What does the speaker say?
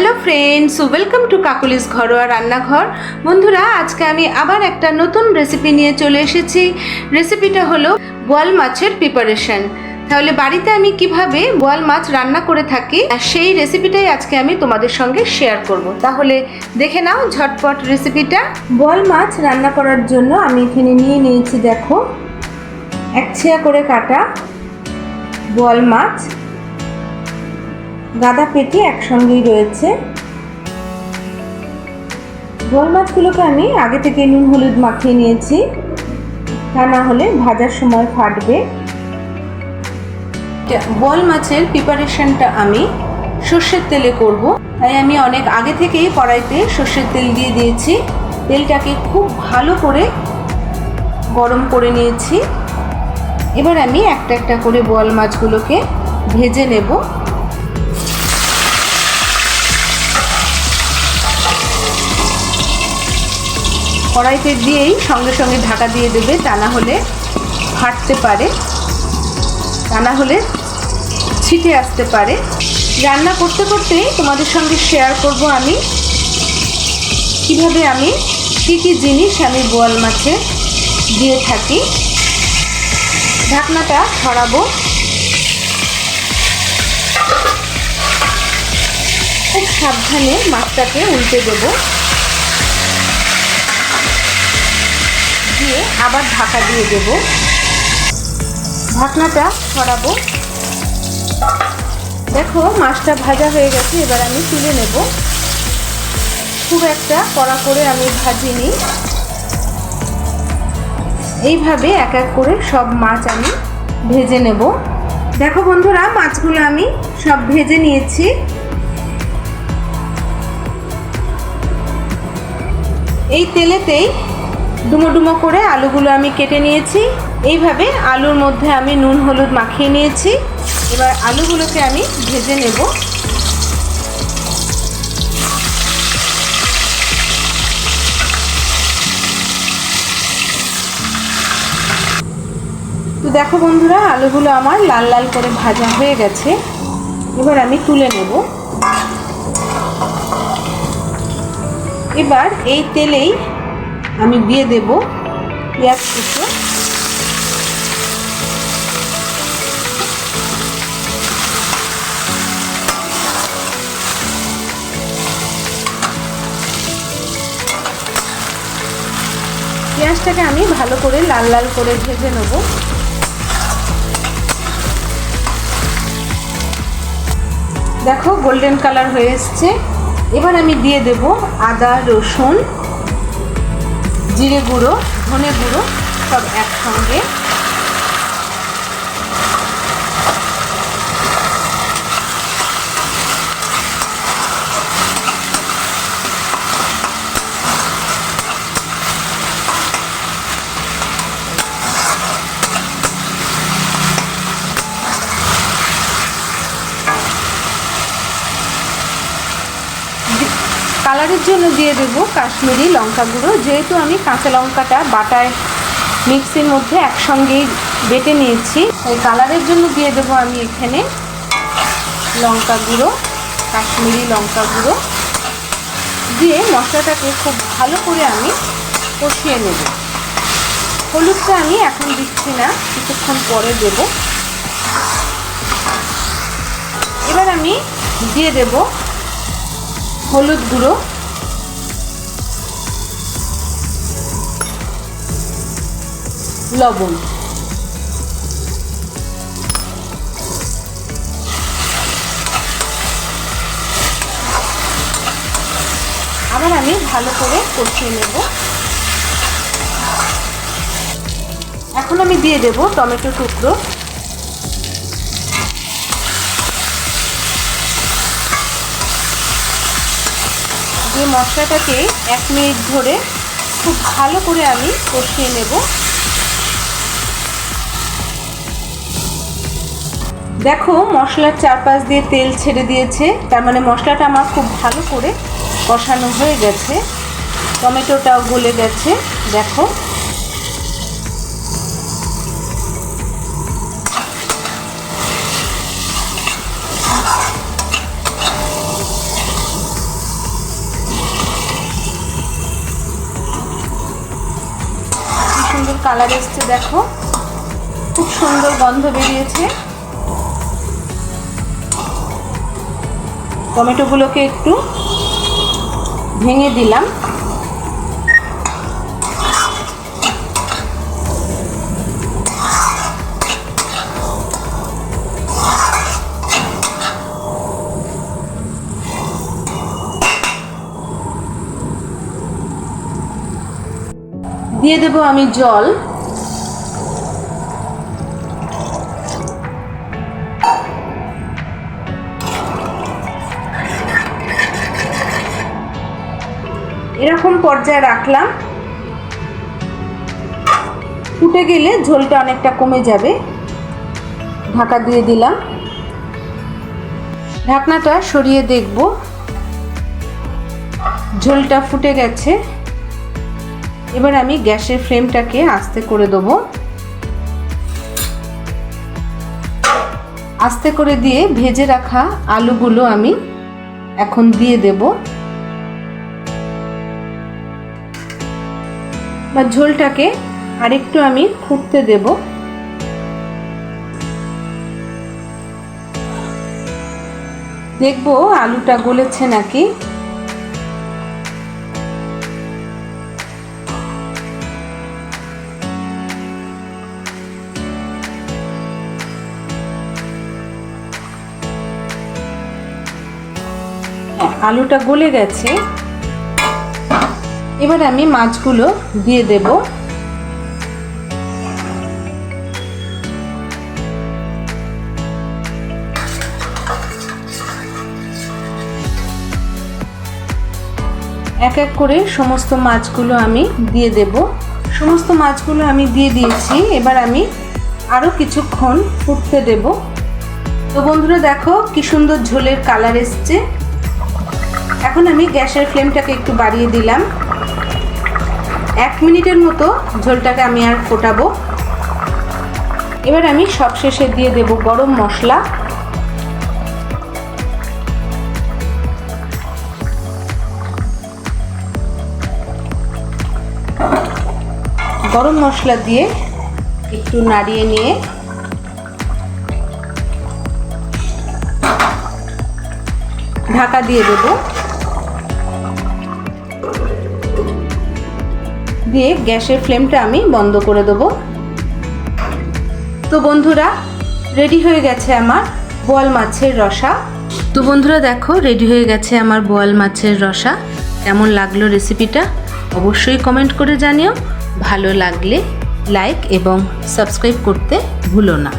Hello friends welcome to কাকুলিস ঘরোয়া রান্নাঘর। বন্ধুরা, আজকে আমি আবার একটা নতুন রেসিপি নিয়ে চলে এসেছি। রেসিপিটা হলো বোয়াল মাছের প্রিপারেশন তাহলে বাড়িতে আমি কীভাবে বোয়াল মাছ রান্না করে থাকি সেই রেসিপিটাই আজকে আমি তোমাদের সঙ্গে শেয়ার করব। তাহলে দেখে নাও ঝটপট রেসিপিটা বোয়াল মাছ রান্না করার জন্য আমি এখানে নিয়ে নিয়েছি, দেখো একছিয়া করে কাটা বোয়াল মাছ। গাদা পেটি একসঙ্গেই রয়েছে। বোয়াল মাছগুলোকে আমি আগে থেকে নুন, হলুদ মাখিয়ে নিয়েছি। তা না হলে ভাজার সময় ফাটবে। বোয়াল মাছের প্রিপারেশনটা আমি সর্ষের তেলে করব। তাই আমি অনেক আগে থেকেই কড়াইতে সর্ষের তেল দিয়ে দিয়েছি। তেলটাকে খুব ভালো করে গরম করে নিয়েছি। এবার আমি একটা একটা করে বোয়াল মাছগুলোকে ভেজে নেব। কড়াইতে দিয়েই সঙ্গে সঙ্গে ঢাকা দিয়ে দেবে। তা না হলে ফাটতে পারে। তা না হলে ছিটে আসতে পারে। রান্না করতে করতেই তোমাদের সঙ্গে শেয়ার করব আমি। কীভাবে আমি, কী কী জিনিস আমি বোয়াল মাছে দিয়ে থাকি। ঢাকনাটা ছড়াবো খুব সাবধানে মাছটাকে উল্টে দেবো। দিয়ে আবার ঢাকা দিয়ে দেব। ঢাকনাটা ছড়াবো দেখো, মাছটা ভাজা হয়ে গেছে, এবার আমি তুলে নেব। খুব একটা কড়া করে আমি ভাজিনি। এইভাবে এক এক করে সব মাছ আমি ভেজে নেব। দেখো বন্ধুরা, মাছগুলো আমি সব ভেজে নিয়েছি। এই তেলেতেই ডুমো ডুমো করে আলুগুলো আমি কেটে নিয়েছি। এইভাবে আলুর মধ্যে আমি নুন, হলুদ মাখিয়ে নিয়েছি। এবার আলুগুলোকে আমি ভেজে নেব। তো দেখো বন্ধুরা, আলুগুলো আমার লাল লাল করে ভাজা হয়ে গেছে। এবার আমি তুলে নেব। এবার এই তেলেই আমি দিয়ে দেব পেঁয়াজ কুচো। পেঁয়াজটাকে আমি ভালো করে লাল লাল করে ভেজে নেব। দেখো গোল্ডেন কালার হয়ে এসছে। এবার আমি দিয়ে দেব আদা, রসুন। জিরে গুঁড়ো ধনে গুঁড়ো সব একসঙ্গে কালারের জন্য দিয়ে দেব কাশ্মীরি লঙ্কা গুঁড়ো। যেহেতু আমি কাঁচা লঙ্কাটা বাটায় মিক্সির মধ্যে একসঙ্গেই বেটে নিয়েছি তাই কালারের জন্য দিয়ে দেবো আমি এখানে লঙ্কা গুঁড়ো, কাশ্মীরি লঙ্কা গুঁড়ো। দিয়ে মশলাটাকে খুব ভালো করে আমি কষিয়ে নেব। হলুদটা আমি এখন দিচ্ছি না, কিছুক্ষণ পরে দেব। এবার আমি দিয়ে দেব হলুদ গুঁড়ো। লবণ। আবার আমি ভালো করে কষিয়ে নেব। এখন আমি দিয়ে দেব টমেটো টুকরো। যে মশলাটাকে এক মিনিট ধরে খুব ভালো করে আমি কষিয়ে নেব। দেখো, মশলার চারপাশ দিয়ে তেল ছেড়ে দিয়েছে। তার মানে মশলাটা আমার খুব ভালো করে কষানো হয়ে গেছে। টমেটোটাও গলে গেছে, দেখো। সুন্দর কালার এসছে, দেখো। খুব সুন্দর গন্ধ বেরিয়েছে। টমেটোগুলোকে একটু ভেঙে দিলাম। দিয়ে দেব আমি জল। এরকম পর্যায়ে রাখলাম। ফুটে গেলে ঝোলটা অনেকটা কমে যাবে। ঢাকা দিয়ে দিলাম। ঢাকনাটা সরিয়ে দেখব। ঝোলটা ফুটে গেছে। এবার আমি গ্যাসের ফ্লেমটাকে আস্তে করে দেবো। আস্তে করে দিয়ে ভেজে রাখা আলুগুলো আমি এখন দিয়ে দেব। বা ঝোলটাকে আরেকটু আমি ফুটতে দেব। দেখব আলুটা গলেছে নাকি। হ্যাঁ, আলুটা গলে গেছে। এবার আমি মাছগুলো দিয়ে দেব। এক এক করে সমস্ত মাছগুলো আমি দিয়ে দেব। সমস্ত মাছগুলো আমি দিয়ে দিয়েছি। এবার আমি আরও কিছুক্ষণ ফুটতে দেব। তো বন্ধুরা দেখো কি সুন্দর ঝোলের কালার এসছে। এখন আমি গ্যাসের ফ্লেমটাকে একটু বাড়িয়ে দিলাম। এক মিনিটের মতো ঝোলটাকে আমি আর ফোটাবো। এবার আমি সবশেষে দিয়ে দেব গরম মশলা। গরম মশলা দিয়ে একটু নাড়িয়ে নিয়ে ঢাকা দিয়ে দেব। দিয়ে গ্যাসের ফ্লেমটা আমি বন্ধ করে দেব। তো বন্ধুরা, রেডি হয়ে গেছে আমার বোয়াল মাছের রসা। তো বন্ধুরা, দেখো, রেডি হয়ে গেছে আমার বোয়াল মাছের রসা। কেমন লাগল রেসিপিটা অবশ্যই কমেন্ট করে জানিও। ভালো লাগলে লাইক এবং সাবস্ক্রাইব করতে ভুলো না।